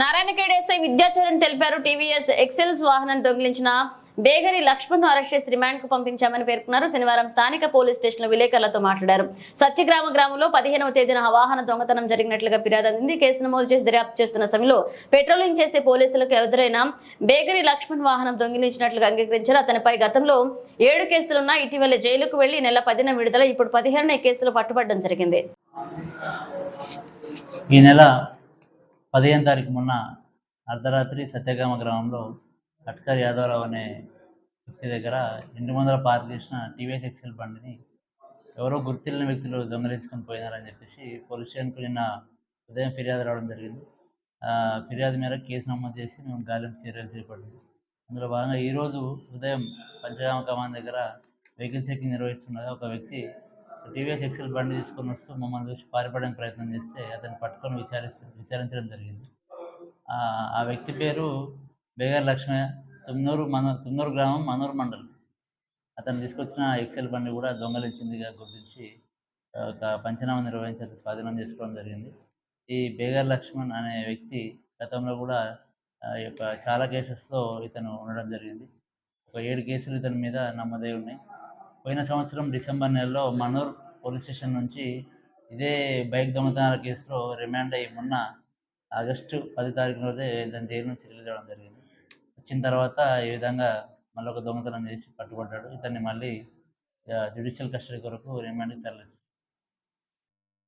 Narayankhed SI Vidyacharan తెలిపారు. TVS excels వాహనం దొంగిలించిన బేగరి లక్ష్మణ్ అరెస్ట్ చేసి రిమాండ్కు పంపించామని పేర్కొన్నారు. శనివారం స్థానిక పోలీస్ స్టేషన్లో విలేకరులతో మాట్లాడారు. సత్యగ్రామ గ్రామంలో పదిహేనవ తేదీన వాహన దొంగతనం జరిగినట్లుగా ఫిర్యాదు అందింది కేసు నమోదు చేసి దర్యాప్తు చేస్తున్న సమయంలో పెట్రోలింగ్ చేసే పోలీసులకు ఎదురైన బేగరి లక్ష్మణ్ వాహనం దొంగిలించినట్లుగా అంగీకరించారు. అతనిపై గతంలో ఏడు కేసులున్నా ఇటీవల జైలుకు వెళ్ళి నెల పదిన విడుదల ఇప్పుడు పదిహేను కేసులు పట్టుబడడం జరిగింది. ఈ నెల పదిహేను తారీఖు మొన్న అర్ధరాత్రి సత్యగామ గ్రామంలో అట్కర్ యాదవరావు అనే వ్యక్తి దగ్గర ఇంటి ముందర పార్క్ చేసిన టీవీఎస్ ఎక్సెల్ బండిని ఎవరో గుర్తిల్లిన వ్యక్తులు దొంగలించుకొని పోయినారని చెప్పేసి పోలీస్ స్టేషన్కు నిన్న ఉదయం ఫిర్యాదు రావడం జరిగింది. ఆ ఫిర్యాదు మేరకు కేసు నమోదు చేసి మేము గాలింపు చర్యలు చేపట్టింది. అందులో భాగంగా ఈరోజు ఉదయం పంచగామ కమాన్ దగ్గర వెహికల్ చెకింగ్ నిర్వహిస్తుండగా ఒక వ్యక్తి టీవీఎస్ ఎక్సెల్ బండి తీసుకొని వస్తూ మమ్మల్ని చూసి పారిపడడానికి ప్రయత్నం చేస్తే అతను పట్టుకొని విచారిస్తూ విచారించడం జరిగింది. ఆ వ్యక్తి పేరు బేగర్ లక్ష్మయ్య తుమ్నూరు మన తుమ్నూరు గ్రామం మనూరు మండలం. అతను తీసుకొచ్చిన ఎక్సెల్ బండి కూడా దొంగలించిందిగా గుర్తించి ఒక పంచనామా నిర్వహించి అతను స్వాధీనం చేసుకోవడం జరిగింది. ఈ బేగర్ లక్ష్మణ్ అనే వ్యక్తి గతంలో కూడా ఈ యొక్క చాలా కేసెస్లో ఇతను ఉండడం జరిగింది. ఒక ఏడు కేసులు ఇతని మీద నమ్మదై ఉన్నాయి. పోయిన సంవత్సరం డిసెంబర్ నెలలో మనూర్ పోలీస్ స్టేషన్ నుంచి ఇదే బైక్ దొంగతనాల కేసులో రిమాండ్ అయ్యి మొన్న ఆగస్టు పది తారీఖు రోజే దాని జైలు నుంచి రిలీజ్ అవ్వడం జరిగింది. వచ్చిన తర్వాత ఈ విధంగా మళ్ళీ ఒక దొంగతనం చేసి పట్టుబడ్డాడు. ఇతన్ని మళ్ళీ జ్యుడిషియల్ కస్టడీ కొరకు రిమాండ్కి తరలిస్తుంది